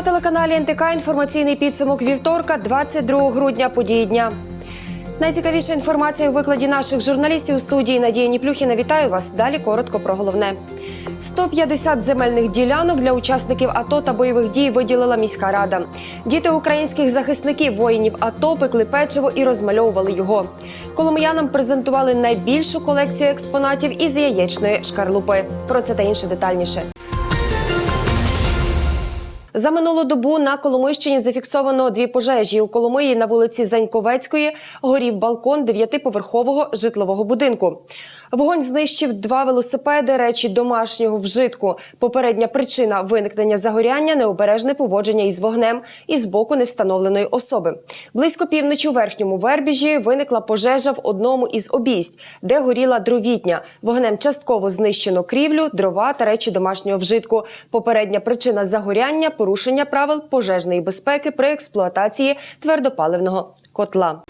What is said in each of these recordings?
На телеканалі НТК інформаційний підсумок вівторка, 22 грудня. Події дня. Найцікавіша інформація у викладі наших журналістів у студії Надії Ніплюхіна. Вітаю вас. Далі коротко про головне. 150 земельних ділянок для учасників АТО та бойових дій виділила міська рада. Діти українських захисників воїнів АТО пекли печиво і розмальовували його. Коломиянам презентували найбільшу колекцію експонатів із яєчної шкарлупи. Про це та інше детальніше. За минулу добу на Коломийщині зафіксовано дві пожежі. У Коломиї на вулиці Заньковецької горів балкон дев'ятиповерхового житлового будинку. Вогонь знищив два велосипеди, речі домашнього вжитку. Попередня причина виникнення загоряння необережне поводження із вогнем із боку невстановленої особи. Близько півночі у верхньому вербіжі виникла пожежа в одному із обійсть, де горіла дровітня. Вогнем частково знищено крівлю, дрова та речі домашнього вжитку. Попередня причина загоряння порушення правил пожежної безпеки при експлуатації твердопаливного котла.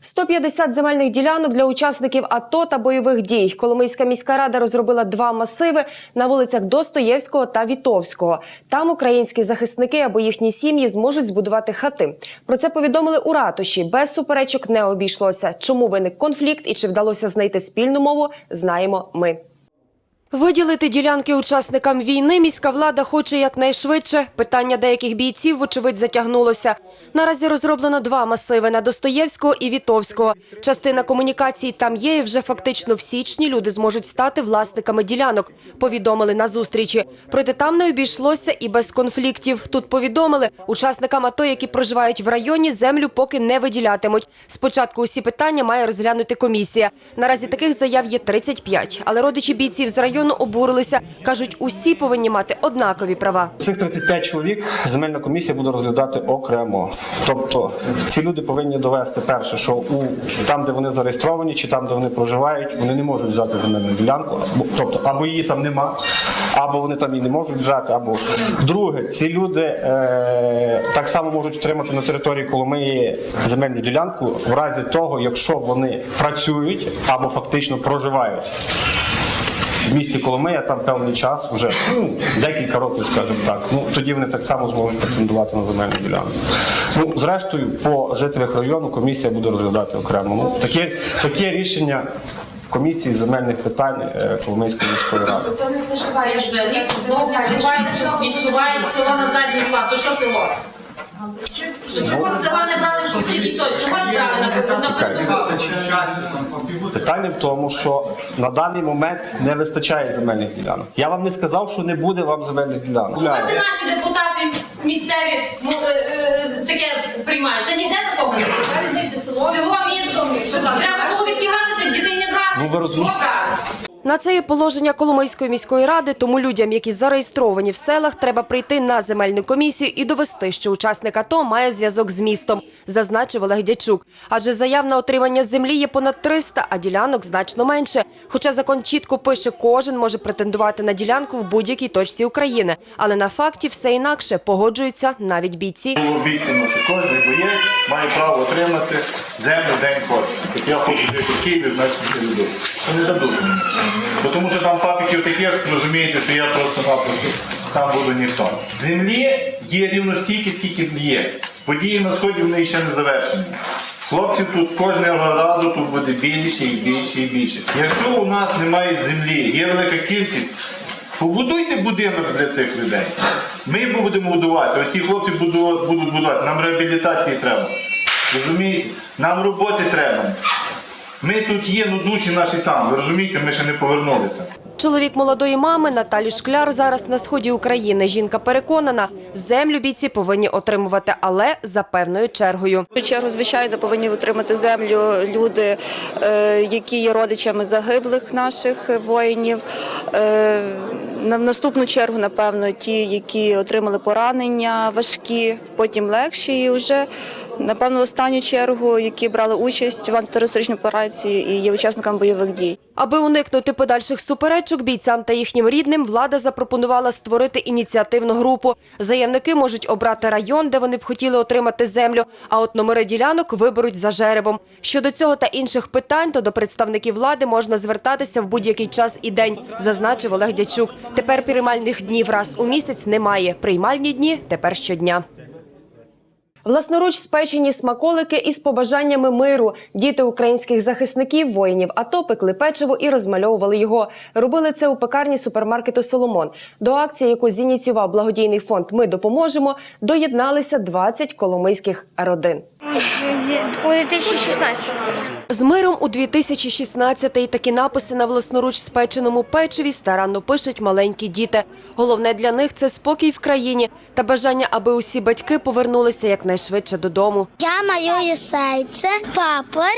150 земельних ділянок для учасників АТО та бойових дій. Коломийська міська рада розробила два масиви на вулицях Достоєвського та Вітовського. Там українські захисники або їхні сім'ї зможуть збудувати хати. Про це повідомили у ратуші. Без суперечок не обійшлося. Чому виник конфлікт і чи вдалося знайти спільну мову, знаємо ми. Виділити ділянки учасникам війни міська влада хоче якнайшвидше. Питання деяких бійців, вочевидь, затягнулося. Наразі розроблено два масиви на Достоєвського і Вітовського. Частина комунікацій там є, і вже фактично в січні люди зможуть стати власниками ділянок. Повідомили на зустрічі. Проте там не обійшлося і без конфліктів. Тут повідомили, учасникам АТО, які проживають в районі, землю поки не виділятимуть. Спочатку усі питання має розглянути комісія. Наразі таких заяв є 35. Але родичі бійців з району обурилися. Кажуть, усі повинні мати однакові права. Цих 35 чоловік земельна комісія буде розглядати окремо. Тобто ці люди повинні довести перше, що у там, де вони зареєстровані, чи там, де вони проживають, вони не можуть взяти земельну ділянку. Тобто, або її там нема, або вони там її не можуть взяти. Або друге, ці люди е, так само можуть отримати на території Коломиї земельну ділянку в разі того, якщо вони працюють або фактично проживають в місті Коломия там певний час, вже ну, декілька років, скажімо так. Ну тоді вони так само зможуть претендувати на земельну ділянку. Ну, зрештою, по жителях району комісія буде розглядати окремо. Ну, таке, таке рішення комісії земельних питань е, Коломийської міської ради. Знаєш, рік знову відсувають, відсувають село на задній план. То що село? Чого села не брали, що скільки то? Чого не брали на Чекайте. Питання в тому, що на даний момент не вистачає земельних ділянок. Я вам не сказав, що не буде вам земельних ділянок. Чого це наші депутати місцеві ну, е, е, таке приймають? Це ніде такого не немає. Село, місто. Що Треба було відтягати цих дітей не брати. Ну, ви розумієте. Чого? На це є положення Коломийської міської ради, тому людям, які зареєстровані в селах, треба прийти на земельну комісію і довести, що учасник АТО має зв'язок з містом, зазначив Олег Дячук. Адже заяв на отримання землі є понад 300, а ділянок значно менше. Хоча закон чітко пише, кожен може претендувати на ділянку в будь-якій точці України. Але на факті все інакше погоджуються навіть бійці. Обіцяно, кожен боєць має право отримати землю день. Як я хочу жити в Києві, значить не дадуть. Не дадуть. Тому що там папіків таке, розумієте, що я просто-напросто там буду ніхто. Землі є рівно стільки, скільки є. Події на сході вони ще не завершені. Хлопців тут кожного разу тут буде більше і більше і більше. Якщо у нас немає землі, є велика кількість, Побудуйте будинок для цих людей. Ми будемо будувати. Оці хлопці буду- будуть будувати. Нам реабілітації треба. Розумієте? Нам роботи треба. Ми тут є, ну душі наші там. Ви розумієте, ми ще не повернулися. Чоловік молодої мами Наталі Шкляр зараз на сході України. Жінка переконана, землю бійці повинні отримувати, але за певною чергою. В чергу, звичайно, повинні отримати землю люди, е, які є родичами загиблих наших воїнів. На наступну чергу, напевно, ті, які отримали поранення важкі, потім легші, і вже напевно, в останню чергу, які брали участь в антитерористичній операції і є учасниками бойових дій. Аби уникнути подальших суперечок бійцям та їхнім рідним, влада запропонувала створити ініціативну групу. Заявники можуть обрати район, де вони б хотіли отримати землю, а от номери ділянок виберуть за жеребом. Щодо цього та інших питань, то до представників влади можна звертатися в будь-який час і день, зазначив Олег Дячук. Тепер приймальних днів раз у місяць немає. Приймальні дні тепер щодня. Власноруч спечені смаколики із побажаннями миру. Діти українських захисників, воїнів АТО пекли печиво і розмальовували його. Робили це у пекарні супермаркету Соломон. До акції, яку зініціював благодійний фонд Ми допоможемо, доєдналися 20 коломийських родин. У 2016 З миром у 2016-й такі написи на власноруч спеченому печиві старанно пишуть маленькі діти. Головне для них це спокій в країні та бажання, аби усі батьки повернулися якнайшвидше додому. Я малюю серце, папор,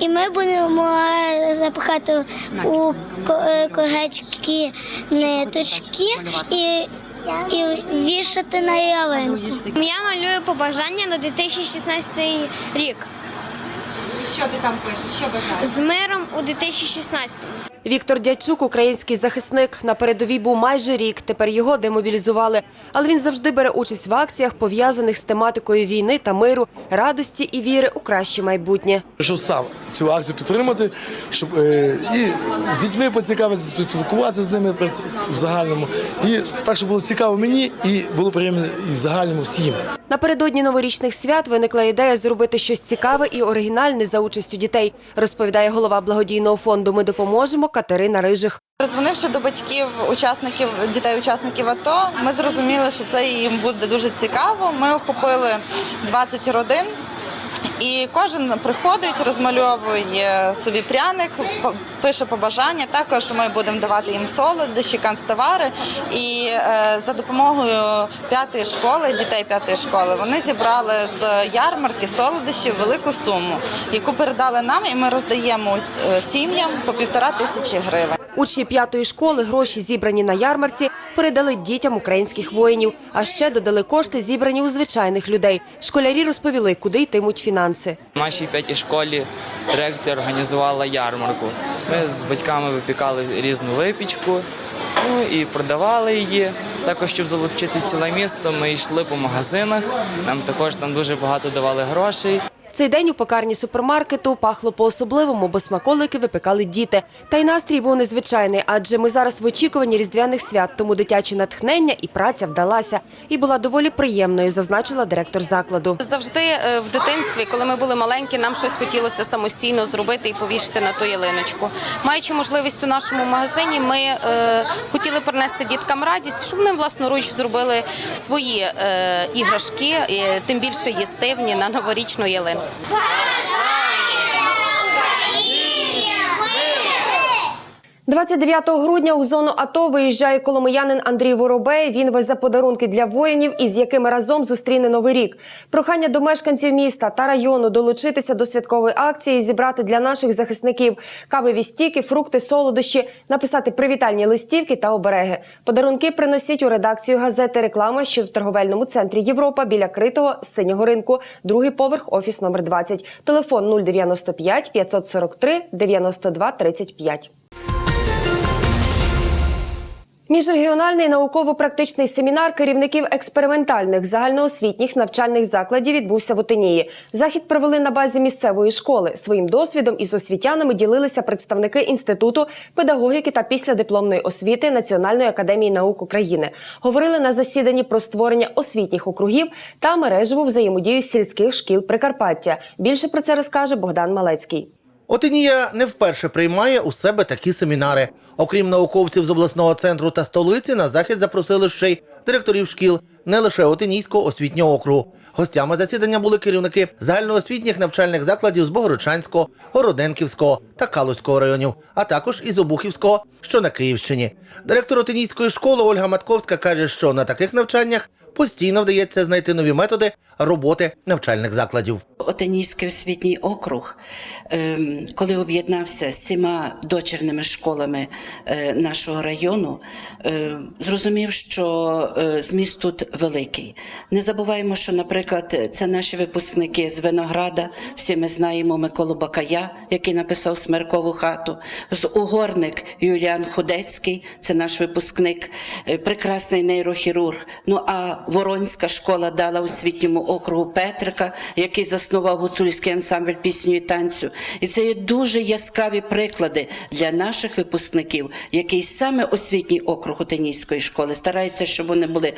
і ми будемо запихати у е, когечки ниточки і, і вішати на ялинку. Я малюю побажання на 2016 рік. Що ти там пишеш? Що бажаєш? З миром у 2016. Віктор Дячук, український захисник, на передовій був майже рік. Тепер його демобілізували. Але він завжди бере участь в акціях, пов'язаних з тематикою війни та миру, радості і віри у краще майбутнє. Прийшов сам цю акцію підтримати, щоб е, і з дітьми поцікавитися, спілкуватися з ними в загальному. І так, щоб було цікаво мені і було приємно і в загальному всім. Напередодні новорічних свят виникла ідея зробити щось цікаве і оригінальне за участю дітей, розповідає голова благодійного фонду Ми допоможемо Катерина Рижих. Розвонивши до батьків учасників дітей-учасників АТО, ми зрозуміли, що це їм буде дуже цікаво. Ми охопили 20 родин. І кожен приходить, розмальовує собі пряник, пише побажання. Також ми будемо давати їм солодощі, канцтовари. І е, за допомогою п'ятої школи, дітей п'ятої школи, вони зібрали з ярмарки солодощів велику суму, яку передали нам, і ми роздаємо е, сім'ям по півтора тисячі гривень. Учні п'ятої школи гроші, зібрані на ярмарці, передали дітям українських воїнів. А ще додали кошти, зібрані у звичайних людей. Школярі розповіли, куди йтимуть фінанси. В нашій п'ятій школі дирекція організувала ярмарку. Ми з батьками випікали різну випічку ну, і продавали її. Також, щоб залучити ціле місто, ми йшли по магазинах. Нам також там дуже багато давали грошей. Цей день у пекарні супермаркету пахло по-особливому, бо смаколики випекали діти. Та й настрій був незвичайний, адже ми зараз в очікуванні різдвяних свят, тому дитяче натхнення і праця вдалася. І була доволі приємною, зазначила директор закладу. Завжди е, в дитинстві, коли ми були маленькі, нам щось хотілося самостійно зробити і повішати на ту ялиночку. Маючи можливість у нашому магазині, ми е, хотіли принести діткам радість, щоб вони власноруч зробили свої е, іграшки, і, тим більше їстивні на новорічну ялинку. 快 乐29 грудня у зону АТО виїжджає коломиянин Андрій Воробей. Він везе подарунки для воїнів, із якими разом зустріне новий рік. Прохання до мешканців міста та району долучитися до святкової акції, зібрати для наших захисників кавові стіки, фрукти, солодощі, написати привітальні листівки та обереги. Подарунки приносіть у редакцію газети Реклама, що в торговельному центрі Європа біля критого синього ринку, другий поверх, офіс номер 20. Телефон 095 543 92 35. Міжрегіональний науково-практичний семінар керівників експериментальних загальноосвітніх навчальних закладів відбувся в Отинії. Захід провели на базі місцевої школи. Своїм досвідом із освітянами ділилися представники інституту педагогіки та післядипломної освіти Національної академії наук України. Говорили на засіданні про створення освітніх округів та мережеву взаємодію сільських шкіл Прикарпаття. Більше про це розкаже Богдан Малецький. Отинія не вперше приймає у себе такі семінари. Окрім науковців з обласного центру та столиці, на захід запросили ще й директорів шкіл не лише Отинійського освітнього округу. Гостями засідання були керівники загальноосвітніх навчальних закладів з Богородчанського, Городенківського та Калузького районів, а також із Обухівського, що на Київщині. Директор Отинійської школи Ольга Матковська каже, що на таких навчаннях постійно вдається знайти нові методи роботи навчальних закладів. Отенійський освітній округ, ем, коли об'єднався з сіма дочірними школами е, нашого району, е, зрозумів, що е, зміст тут великий. Не забуваємо, що, наприклад, це наші випускники з Винограда. Всі ми знаємо Миколу Бакая, який написав Смеркову хату. З Угорник Юліан Худецький, це наш випускник, прекрасний нейрохірург. Ну а Воронська школа дала освітньому округу Петрика, який заснував гуцульський ансамбль пісню і танцю. І це є дуже яскраві приклади для наших випускників, який саме освітній округ Отенійської школи старається, щоб вони були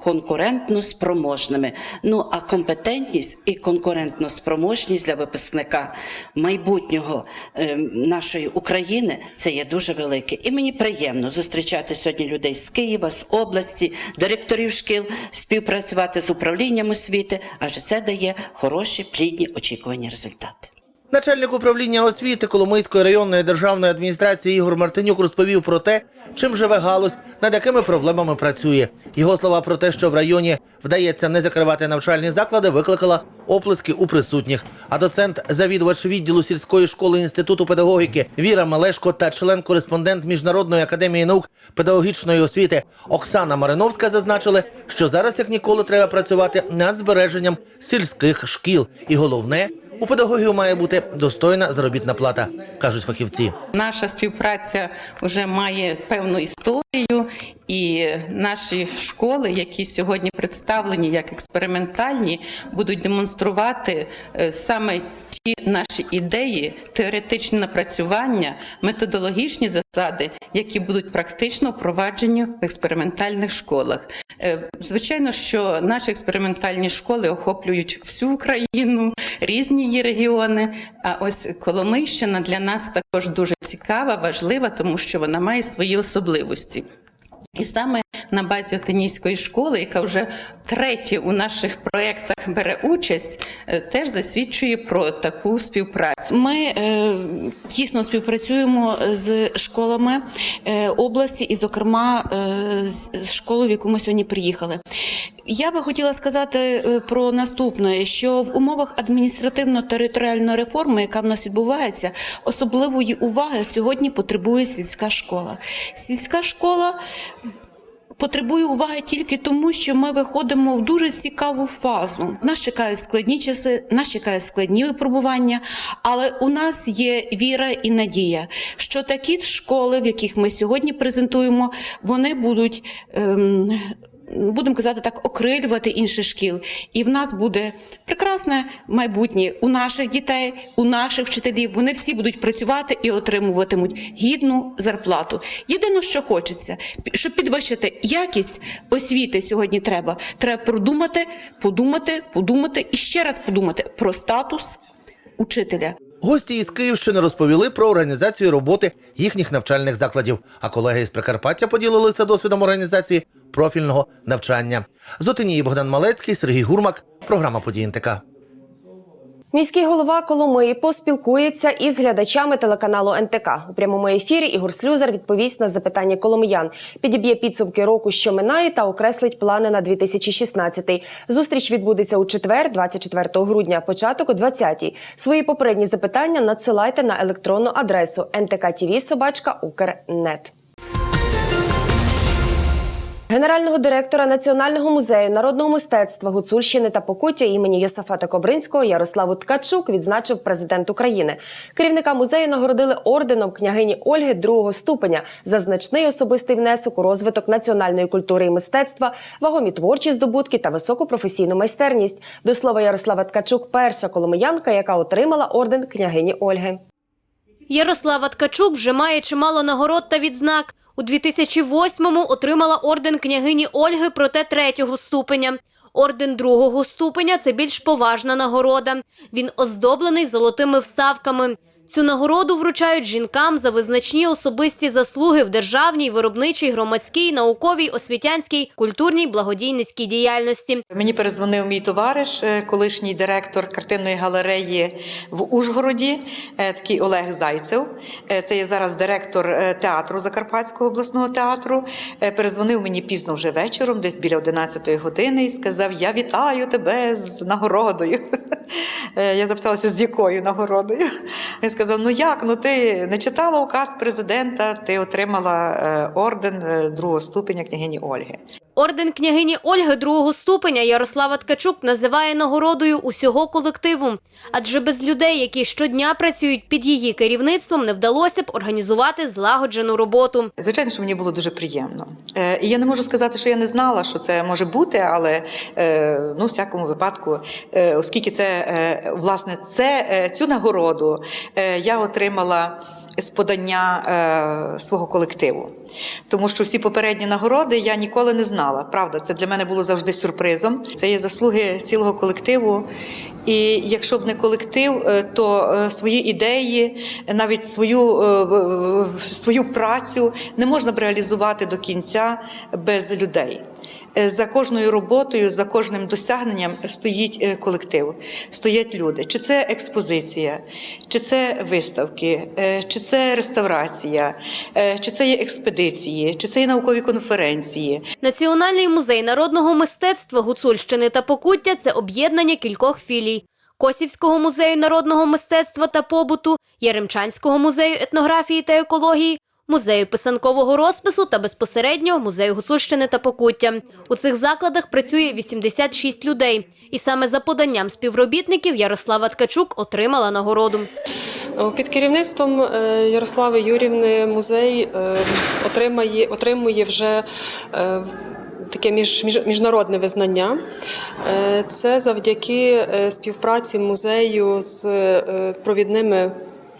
конкурентно спроможними. Ну а компетентність і конкурентно спроможність для випускника майбутнього е, нашої України це є дуже велике. І мені приємно зустрічати сьогодні людей з Києва, з області, директорів шкіл, співпрацювати з управлінням освіти, адже це дає хороші, плідні очікувані результати. Начальник управління освіти Коломийської районної державної адміністрації Ігор Мартинюк розповів про те, чим живе галузь, над якими проблемами працює. Його слова про те, що в районі вдається не закривати навчальні заклади, викликала оплески у присутніх. А доцент, завідувач відділу сільської школи інституту педагогіки Віра Малешко та член-кореспондент Міжнародної академії наук педагогічної освіти Оксана Мариновська зазначили, що зараз як ніколи треба працювати над збереженням сільських шкіл. І головне, у педагогів має бути достойна заробітна плата, кажуть фахівці. Наша співпраця вже має певну історію, і наші школи, які сьогодні представлені як експериментальні, будуть демонструвати е, саме ті наші ідеї, теоретичне напрацювання, методологічні засади, які будуть практично впроваджені в експериментальних школах. Е, Звичайно, що наші експериментальні школи охоплюють всю Україну, різні її регіони. А ось Коломийщина для нас також дуже цікава, важлива, тому що вона має свої особливості. І саме на базі Отенійської школи, яка вже третє у наших проєктах бере участь, е, теж засвідчує про таку співпрацю. Ми е, тісно співпрацюємо з школами е, області і, зокрема, е, з школою, в яку ми сьогодні приїхали. Я би хотіла сказати е, про наступне: що в умовах адміністративно-територіальної реформи, яка в нас відбувається, особливої уваги сьогодні потребує сільська школа. Сільська школа потребує уваги тільки тому, що ми виходимо в дуже цікаву фазу. Нас чекають складні часи, нас чекають складні випробування, але у нас є віра і надія, що такі школи, в яких ми сьогодні презентуємо, вони будуть. Ем, Будемо казати так, окрилювати інші шкіл, і в нас буде прекрасне майбутнє у наших дітей, у наших вчителів. Вони всі будуть працювати і отримуватимуть гідну зарплату. Єдине, що хочеться, щоб підвищити якість освіти сьогодні треба. Треба продумати, подумати, подумати і ще раз подумати про статус учителя. Гості із Київщини розповіли про організацію роботи їхніх навчальних закладів, а колеги із Прикарпаття поділилися досвідом організації профільного навчання. З Отинії Богдан Малецький, Сергій Гурмак. Програма «Події НТК». Міський голова Коломиї поспілкується із глядачами телеканалу НТК. У прямому ефірі Ігор Слюзар відповість на запитання коломиян, підіб'є підсумки року, що минає, та окреслить плани на 2016. Зустріч відбудеться у четвер, 24 грудня, початок о 20-й. Свої попередні запитання надсилайте на електронну адресу ntktv.ukr.net. Генерального директора Національного музею народного мистецтва Гуцульщини та Покуття імені Йосафата Кобринського Ярославу Ткачук відзначив президент України. Керівника музею нагородили орденом княгині Ольги другого ступеня за значний особистий внесок у розвиток національної культури і мистецтва, вагомі творчі здобутки та високу професійну майстерність. До слова Ярослава Ткачук перша коломиянка, яка отримала орден княгині Ольги. Ярослава Ткачук вже має чимало нагород та відзнак. У 2008-му отримала орден княгині Ольги, проте третього ступеня. Орден другого ступеня це більш поважна нагорода. Він оздоблений золотими вставками. Цю нагороду вручають жінкам за визначні особисті заслуги в державній, виробничій, громадській, науковій, освітянській, культурній, благодійницькій діяльності. Мені перезвонив мій товариш, е, колишній директор картинної галереї в Ужгороді, е, такий Олег Зайцев. Е, Це є зараз директор театру Закарпатського обласного театру. Перезвонив мені пізно вже вечором, десь біля 11 години, і сказав: Я вітаю тебе з нагородою. Я запиталася, з якою нагородою. Сказав: Ну як? Ну ти не читала указ президента, ти отримала е, орден е, другого ступеня княгині Ольги. Орден княгині Ольги другого ступеня Ярослава Ткачук називає нагородою усього колективу. Адже без людей, які щодня працюють під її керівництвом, не вдалося б організувати злагоджену роботу. Звичайно, що мені було дуже приємно. Е, І я не можу сказати, що я не знала, що це може бути, але е, ну, всякому випадку, е, оскільки це власне це цю нагороду я отримала. З подання е, свого колективу, тому що всі попередні нагороди я ніколи не знала. Правда, це для мене було завжди сюрпризом. Це є заслуги цілого колективу. І якщо б не колектив, е, то е, свої ідеї, навіть свою, е, свою працю не можна б реалізувати до кінця без людей. Е, За кожною роботою, за кожним досягненням стоїть е, колектив, стоять люди. Чи це експозиція, чи це виставки, е, чи це реставрація, чи це є експедиції, чи це є наукові конференції. Національний музей народного мистецтва Гуцульщини та Покуття це об'єднання кількох філій. Косівського музею народного мистецтва та побуту, Яремчанського музею етнографії та екології, музею писанкового розпису та безпосередньо музею Гуцульщини та Покуття. У цих закладах працює 86 людей. І саме за поданням співробітників Ярослава Ткачук отримала нагороду. Під керівництвом е, Ярослави Юрівни музей е, отримає, отримує вже е, таке між, між- міжнародне визнання. Це завдяки співпраці музею з провідними.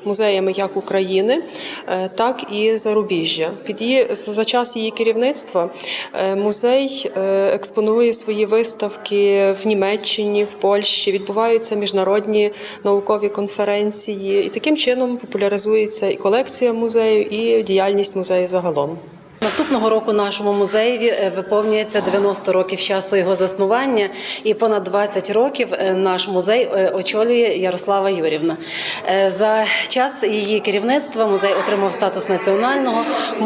Музеями як України, е, так і зарубіжжя. Під її за час її керівництва е, музей е, експонує свої виставки в Німеччині, в Польщі. Відбуваються міжнародні наукові конференції, і таким чином популяризується і колекція музею, і діяльність музею загалом. Наступного року нашому музеєві е, виповнюється 90 років часу його заснування, і понад 20 років е, наш музей е, очолює Ярослава Юрівна. За час її керівництва музей отримав статус національного. В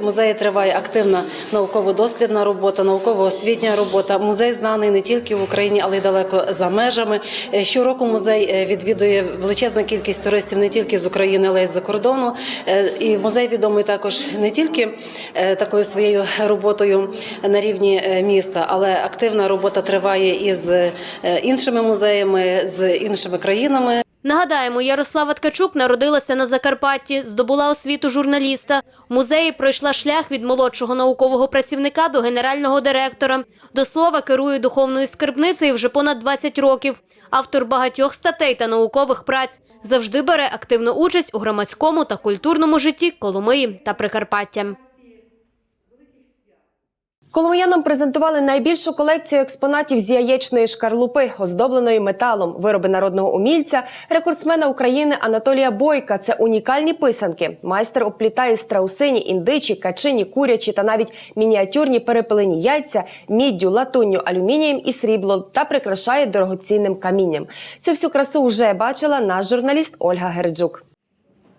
музеї, триває активна науково-дослідна робота, науково-освітня робота. Музей знаний не тільки в Україні, але й далеко за межами. Щороку музей відвідує величезна кількість туристів не тільки з України, але й з-за кордону. Е, І музей відомий також не тільки такою своєю роботою на рівні е, міста, але активна робота триває із е, іншими музеями, з іншими країнами. Нагадаємо, Ярослава Ткачук народилася на Закарпатті, здобула освіту журналіста. В музеї пройшла шлях від молодшого наукового працівника до генерального директора. До слова, керує духовною скарбницею вже понад 20 років. Автор багатьох статей та наукових праць завжди бере активну участь у громадському та культурному житті Коломиї та Прикарпаття. Коломиянам презентували найбільшу колекцію експонатів з яєчної шкарлупи, оздобленої металом, вироби народного умільця, рекордсмена України Анатолія Бойка. Це унікальні писанки. Майстер обплітає страусині, індичі, качині, курячі та навіть мініатюрні перепелені яйця, міддю, латунню, алюмінієм і срібло та прикрашає дорогоцінним камінням. Цю всю красу вже бачила наш журналіст Ольга Герджук.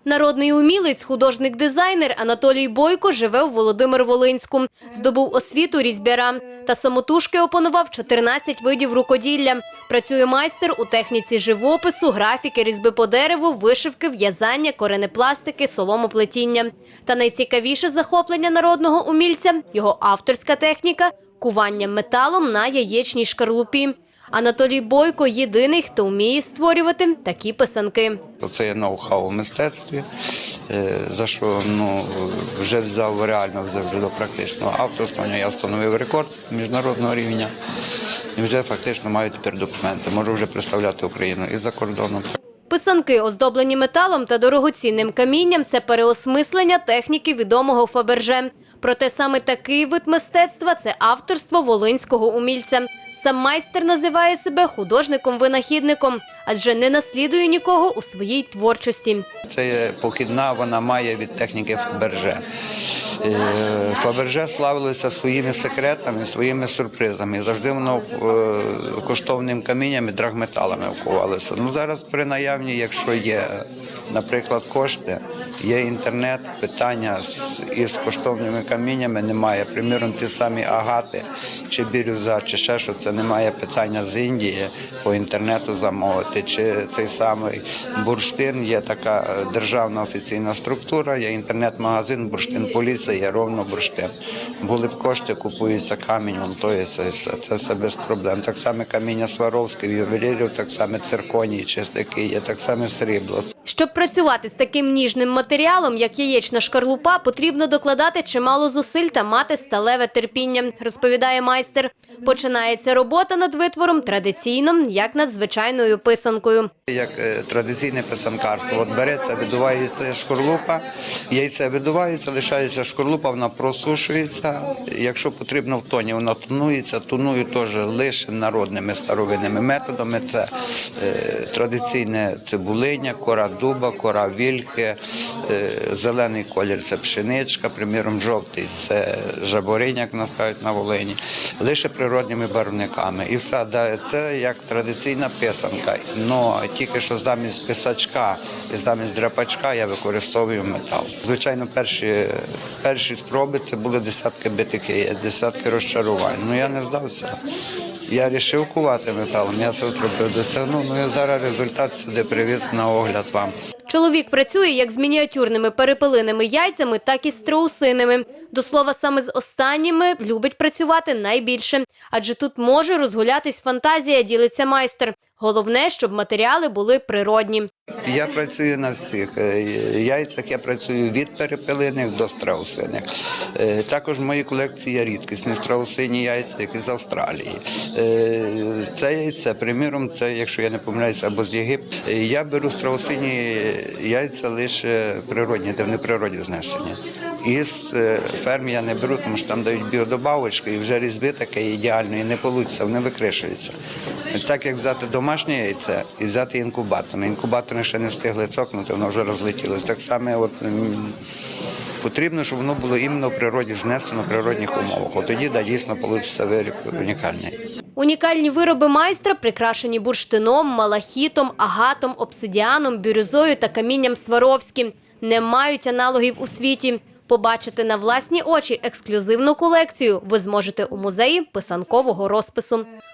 Народний умілець, художник-дизайнер Анатолій Бойко живе у Володимир-Волинську. Здобув освіту різьбяра та самотужки опанував 14 видів рукоділля. Працює майстер у техніці живопису, графіки, різьби по дереву, вишивки, в'язання, коренепластики, соломоплетіння. Та найцікавіше захоплення народного умільця – його авторська техніка – кування металом на яєчній шкарлупі. Анатолій Бойко – єдиний, хто вміє створювати такі писанки. Це є ноу-хау у мистецтві, е, за що ну, вже взяв реально вже до практичного авторства. Я встановив рекорд міжнародного рівня і вже фактично маю тепер документи. Можу вже представляти Україну і за кордоном. Писанки, оздоблені металом та дорогоцінним камінням – це переосмислення техніки відомого Фаберже. Проте саме такий вид мистецтва це авторство волинського умільця. Сам майстер називає себе художником-винахідником, адже не наслідує нікого у своїй творчості. Це похідна, вона має від техніки Фаберже. Е, Фаберже славилося своїми секретами, своїми сюрпризами. Завжди воно е, коштовним камінням і драгметалами вкувалося. Ну зараз при наявні, якщо є, наприклад, кошти, є інтернет, питання із коштовними каміннями немає. Приміром, ті самі агати чи бірюза, чи ще що це немає питання з Індії по інтернету замовити. Чи цей самий бурштин є така державна офіційна структура, є інтернет-магазин, бурштин поліція, є ровно бурштин. Були б кошти, купується камінь, є це все. Це все без проблем. Так само каміння Сваровських, ювелірів, так само цирконії, чистики, є так само срібло. Щоб працювати з таким ніжним матеріалом, як яєчна шкарлупа, потрібно докладати чимало зусиль та мати сталеве терпіння, розповідає майстер. Починається робота над витвором традиційно, як над звичайною писанкою. Як е, традиційне писанкарство, от береться, видувається шкорлупа, яйце видувається, лишається шкорлупа, вона просушується. Якщо потрібно в тоні, вона тонується. Тонує теж лише народними старовинними методами. Це е, традиційне цибулиня, кора дуба, кора вільхи, е, зелений колір це пшеничка, приміром жовтий це жабориня, як нас кажуть на Волині, лише природніми барвниками. І все це як традиційна писанка. Но тільки що замість писачка і замість драпачка я використовую метал. Звичайно, перші, перші спроби це були десятки битики, десятки розчарувань. Ну я не здався. Я вирішив кувати металом, я це зробив, досягнув. Ну і зараз результат сюди привіз на огляд вам. Чоловік працює як з мініатюрними перепелиними яйцями, так і з страусиними. До слова, саме з останніми любить працювати найбільше, адже тут може розгулятись фантазія, ділиться майстер. Головне, щоб матеріали були природні. Я працюю на всіх е, яйцях. Я працюю від перепелиних до страусиних. Е, Також в моїй колекції є рідкісні страусині яйця, які з Австралії. Е, Це яйце, приміром, це, якщо я не помиляюся, або з Єгипту. Я беру страусині яйця лише природні, де вони природі знесені. Із ферм я не беру, тому що там дають біодобавочки, і вже різьби таке ідеальної не вийде, вони викришуються. Так як взяти домашнє яйце і взяти інкубатор. Інкубатори ще не встигли цокнути, воно вже розлетілося. Так само от, потрібно, щоб воно було іменно в природі знесено в природних умовах. От тоді да, дійсно вийде виріб унікальний. Унікальні вироби майстра прикрашені бурштином, малахітом, агатом, обсидіаном, бірюзою та камінням Сваровським. Не мають аналогів у світі. Побачити на власні очі ексклюзивну колекцію ви зможете у музеї писанкового розпису.